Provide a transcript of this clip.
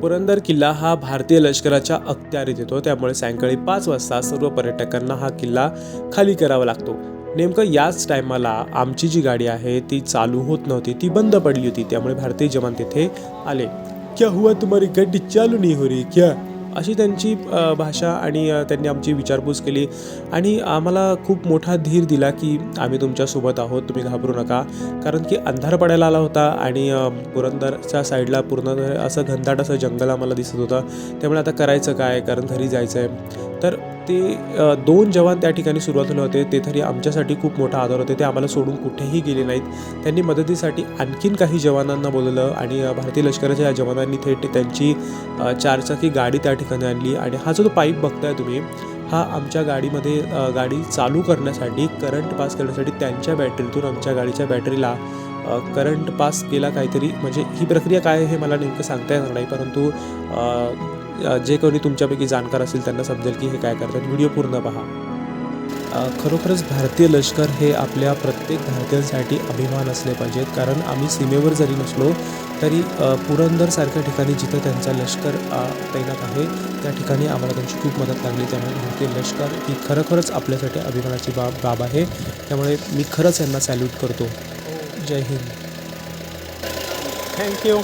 पुरंदर किल्ला हा भारतीय लष्कराच्या अखत्यारीत येतो. त्यामुळे सायंकाळी पाच वाजता सर्व पर्यटकांना हा किल्ला खाली करावा लागतो. नेमकं याच टायमाला आमची जी गाडी आहे ती चालू होत नव्हती. ती बंद पडली होती. त्यामुळे भारतीय जवान तिथे आले. क्या हुआ तुम्हारी गाडी चालू नाही हो रही क्या? अशी त्यांची भाषा आणि त्यांनी आमची विचारपूस केली. आणि आम्हाला खूप मोठा धीर दिला की आम्ही तुमच्यासोबत आहोत तुम्ही घाबरू नका. कारण की अंधार पडायला आला होता आणि पुरंदरच्या साईडला पूर्ण असं घनदाट असं जंगल आम्हाला दिसत होतं. त्यामुळे आता करायचं काय? कारण घरी जायचं आहे तर ते दोन जवान त्या ठिकाणी सुरुवातीला होते. ते तरी आमच्यासाठी खूप मोठा आधार होते. ते आम्हाला सोडून कुठेही गेले नाहीत. त्यांनी मदतीसाठी आणखीन काही जवानांना बोलवलं आणि भारतीय लष्कराच्या या जवानांनी थेट त्यांची चारचाकी गाडी त्या ठिकाणी आणली आणि हा जो पाईप बघताय तुम्ही हा आमच्या गाडीमध्ये गाडी चालू करण्यासाठी करंट पास करण्यासाठी त्यांच्या बॅटरीतून आमच्या गाडीच्या बॅटरीला करंट पास केला काहीतरी. म्हणजे ही प्रक्रिया काय हे मला नेमकं सांगता येणार नाही. परंतु जे कोणी तुमच्यापैकी जाणकार असेल त्यांना समजेल की हे काय करतात. व्हिडिओ पूर्ण पहा. खरोखरच भारतीय लष्कर हे आपल्या प्रत्येक भारतीयांसाठी अभिमान असले पाहिजेत. कारण आम्ही सीमेवर जरी नसलो तरी पुरंदरसारख्या ठिकाणी जिथं त्यांचा लष्कर तैनात आहे त्या ठिकाणी आम्हाला त्यांची खूप मदत लागली. त्यामुळे भारतीय लष्कर ही खरोखरच आपल्यासाठी अभिमानाची बाब बाब आहे. त्यामुळे मी खरंच यांना सॅल्यूट करतो. जय हिंद. थँक्यू